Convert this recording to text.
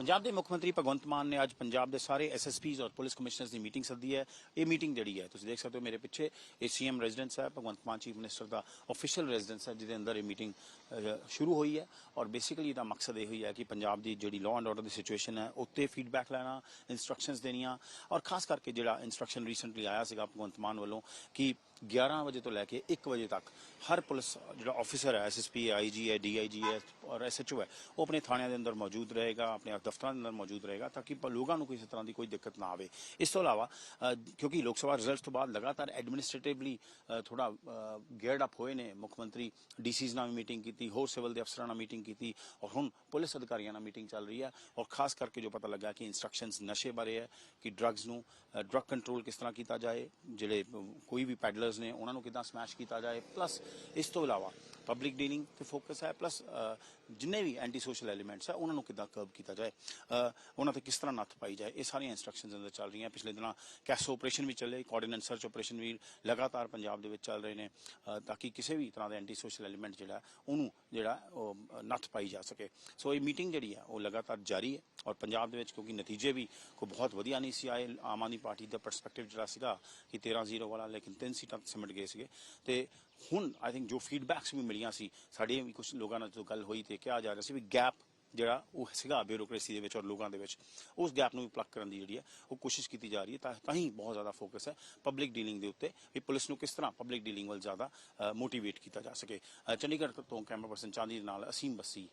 ਪੰਜਾਬ ਦੇ ਮੁੱਖ ਮੰਤਰੀ ਭਗਵੰਤ ਮਾਨ ਨੇ ਅੱਜ ਪੰਜਾਬ ਦੇ ਸਾਰੇ ਐਸਐਸਪੀਜ਼ ਔਰ ਪੁਲਿਸ ਕਮਿਸ਼ਨਰਸ ਦੀ ਮੀਟਿੰਗ ਸੱਦੀ ਹੈ। ਇਹ ਮੀਟਿੰਗ ਜਿਹੜੀ ਹੈ, ਤੁਸੀਂ ਦੇਖ ਸਕਦੇ ਹੋ ਮੇਰੇ ਪਿੱਛੇ, ਇਹ ਸੀਐਮ ਰੈਜ਼ੀਡੈਂਸ ਹੈ ਭਗਵੰਤ ਮਾਨ ਚੀਫ ਮਿਨਿਸਟਰ ਦਾ ਆਫੀਸ਼ੀਅਲ ਰੈਜ਼ੀਡੈਂਸ ਹੈ, ਜਿਹਦੇ ਅੰਦਰ ਇਹ ਮੀਟਿੰਗ ਸ਼ੁਰੂ ਹੋਈ ਹੈ। ਔਰ ਬੇਸਿਕਲੀ ਇਹਦਾ ਮਕਸਦ ਇਹ ਹੋਈ ਹੈ ਕਿ ਪੰਜਾਬ ਦੀ ਜਿਹੜੀ ਲਾਅ ਐਂਡ ਆਰਡਰ ਦੀ ਸਿਚੁਏਸ਼ਨ ਹੈ, ਉੱਤੇ ਫੀਡਬੈਕ ਲੈਣਾ ਇਨਸਟਰਕਸ਼ਨਸ ਦੇਣੀਆਂ। ਔਰ ਖਾਸ ਕਰਕੇ ਜਿਹੜਾ ਇਨਸਟਰਕਸ਼ਨ ਰੀਸੈਂਟਲੀ ਆਇਆ ਸੀਗਾ ਭਗਵੰਤ ਮਾਨ ਵੱਲੋਂ ਕਿ 11 ਵਜੇ ਤੋਂ ਲੈ ਕੇ 1 ਵਜੇ ਤੱਕ ਹਰ ਪੁਲਿਸ, ਜਿਹੜਾ ਆਫੀਸਰ ਹੈ ਐਸਐਸਪੀ ਆਈਜੀ ਹੈ ਡੀਆਈਜੀ ਹੈ, ਔਰ ਐਸਐਚਓ ਹੈ, ਉਹ ਆਪਣੇ ਥਾਣਿਆਂ ਦੇ ਅੰਦਰ ਮੌਜੂਦ ਰਹੇਗਾ, ਆਪਣੇ ਦਫ਼ਤਰਾਂ ਦੇ ਅੰਦਰ ਮੌਜੂਦ ਰਹੇਗਾ ਤਾਂ ਕਿ ਪ- ਲੋਕਾਂ ਨੂੰ ਕਿਸੇ ਤਰ੍ਹਾਂ ਦੀ ਕੋਈ ਦਿੱਕਤ ਨਾ ਆਵੇ। ਇਸ ਤੋਂ ਇਲਾਵਾ ਕਿਉਂਕਿ ਲੋਕ ਸਭਾ ਰਿਜ਼ਲਟਸ ਤੋਂ ਬਾਅਦ ਲਗਾਤਾਰ ਐਡਮਿਨਿਸਟ੍ਰੇਟਿਵਲੀ ਥੋੜਾ ਗੇਅਰਡ ਅਪ ਹੋਏ ਨੇ। ਮੁੱਖ ਮੰਤਰੀ ਡੀਸੀਜ਼ ਨਾਲ ਮੀਟਿੰਗ ਕੀਤੀ, ਹੋਰ ਸਿਵਲ ਦੇ ਅਫਸਰਾਂ ਨਾਲ ਮੀਟਿੰਗ ਕੀਤੀ ਔਰ ਹੁਣ ਪੁਲਿਸ ਅਧਿਕਾਰੀਆਂ ਨਾਲ ਮੀਟਿੰਗ ਚੱਲ ਰਹੀ ਹੈ ਔਰ ਖਾਸ ਕਰਕੇ ਜੋ ਪਤਾ ਲੱਗਾ ਕਿ ਇਨਸਟਰਕਸ਼ਨਸ ਨਸ਼ੇ ਬਾਰੇ ਹੈ, ਕਿ ਡਰੱਗਸ ਨੂੰ ਡਰੱਗ ਕੰਟਰੋਲ ਕਿਸ ਤਰ੍ਹਾਂ ਕੀਤਾ ਜਾਏ, ਜਿਹੜੇ ਕੋਈ ਵੀ ਪੈਡਲਰਸ ਨੇ, ਉਹਨਾਂ ਨੂੰ ਕਿਦਾਂ ਸਮੈਸ਼ ਕੀਤਾ ਜਾਏ। ਪਲੱਸ ਇਸ ਤੋਂ ਇਲਾਵਾ ਪਬਲਿਕ ਡੀਲਿੰਗ ਤੇ ਫੋਕਸ ਹੈ। ਪਲੱਸ ਜਿੰਨੇ ਵੀ ਐਂਟੀ ਸੋਸ਼ਲ ਐਲੀਮੈਂਟਸ ਹੈ ਉਹਨਾਂ ਨੂੰ ਕਿੱਦਾਂ ਕਰਬ ਕੀਤਾ ਜਾਏ ਉਹਨਾਂ ਤੇ ਕਿਸ ਤਰ੍ਹਾਂ ਨੱਥ ਪਾਈ ਜਾਏ, ਇਹ ਸਾਰੀਆਂ ਇਨਸਟਰਕਸ਼ਨਸ ਅੰਦਰ ਚੱਲ ਰਹੀਆਂ। ਪਿਛਲੇ ਦਿਨਾਂ ਕੈਸੋ ਆਪਰੇਸ਼ਨ ਵੀ ਚੱਲੇ ਕੋਆਰਡੀਨੇਟ ਸਰਚ ਆਪਰੇਸ਼ਨ ਵੀ ਲਗਾਤਾਰ ਪੰਜਾਬ ਦੇ ਵਿੱਚ ਚੱਲ ਰਹੇ ਨੇ ਤਾਂ ਕਿ ਕਿਸੇ ਵੀ ਤਰ੍ਹਾਂ ਦਾ ਐਂਟੀ ਸੋਸ਼ਲ ਐਲੀਮੈਂਟ ਜਿਹੜਾ, ਉਹਨੂੰ ਜਿਹੜਾ, ਉਹ ਨੱਥ ਪਾਈ ਜਾ ਸਕੇ। ਸੋ ਇਹ ਮੀਟਿੰਗ ਜਿਹੜੀ ਹੈ ਉਹ ਲਗਾਤਾਰ ਜਾਰੀ ਹੈ ਔਰ ਪੰਜਾਬ ਦੇ ਵਿੱਚ ਕਿਉਂਕਿ ਨਤੀਜੇ ਵੀ ਕੋਈ ਬਹੁਤ ਵਧੀਆ ਨਹੀਂ ਸੀ ਆਏ, ਆਮ ਆਦਮੀ ਪਾਰਟੀ ਦਾ ਪਰਸਪੈਕਟਿਵ ਜਿਹੜਾ ਸੀਗਾ ਕਿ 13-0 ਵਾਲਾ, ਲੇਕਿਨ ਤਿੰਨ ਸੀਟਾਂ ਤੱਕ ਸਿਮਟ ਗਏ ਸੀਗੇ। ਤੇ ਹੁਣ ਆਈ ਥਿੰਕ ਜੋ ਫੀਡਬੈਕਸ ਵੀ ਮਿਲੀਆਂ ਸੀ, ਸਾਡੇ ਵੀ ਕੁਝ ਲੋਕਾਂ ਨਾਲ ਜੋ ਗੱਲ ਹੋਈ ਤੇ ਕਿਹਾ ਜਾ ਰਿਹਾ ਸੀ ਵੀ ਗੈਪ ਜਿਹੜਾ ਉਹ ਸੀਗਾ ਬਿਊਰੋਕ੍ਰੇਸੀ ਦੇ ਵਿੱਚ ਔਰ ਲੋਕਾਂ ਦੇ ਵਿੱਚ, ਉਸ ਗੈਪ ਨੂੰ ਵੀ ਪਲੱਗ ਕਰਨ ਦੀ ਜਿਹੜੀ ਹੈ, ਉਹ ਕੋਸ਼ਿਸ਼ ਕੀਤੀ ਜਾ ਰਹੀ ਹੈ। ਤਾਂ ਹੀ ਬਹੁਤ ਜ਼ਿਆਦਾ ਫੋਕਸ ਹੈ ਪਬਲਿਕ ਡੀਲਿੰਗ ਦੇ ਉੱਤੇ ਵੀ ਪੁਲਿਸ ਨੂੰ ਕਿਸ ਤਰ੍ਹਾਂ ਪਬਲਿਕ ਡੀਲਿੰਗ ਵੱਲ ਜ਼ਿਆਦਾ ਮੋਟੀਵੇਟ ਕੀਤਾ ਜਾ ਸਕੇ। ਚੰਡੀਗੜ੍ਹ ਤੋਂ ਕੈਮਰਾ ਪਰਸਨ ਚਾਂਦੀ ਦੇ ਨਾਲ ਅਸੀਮ ਬੱਸੀ।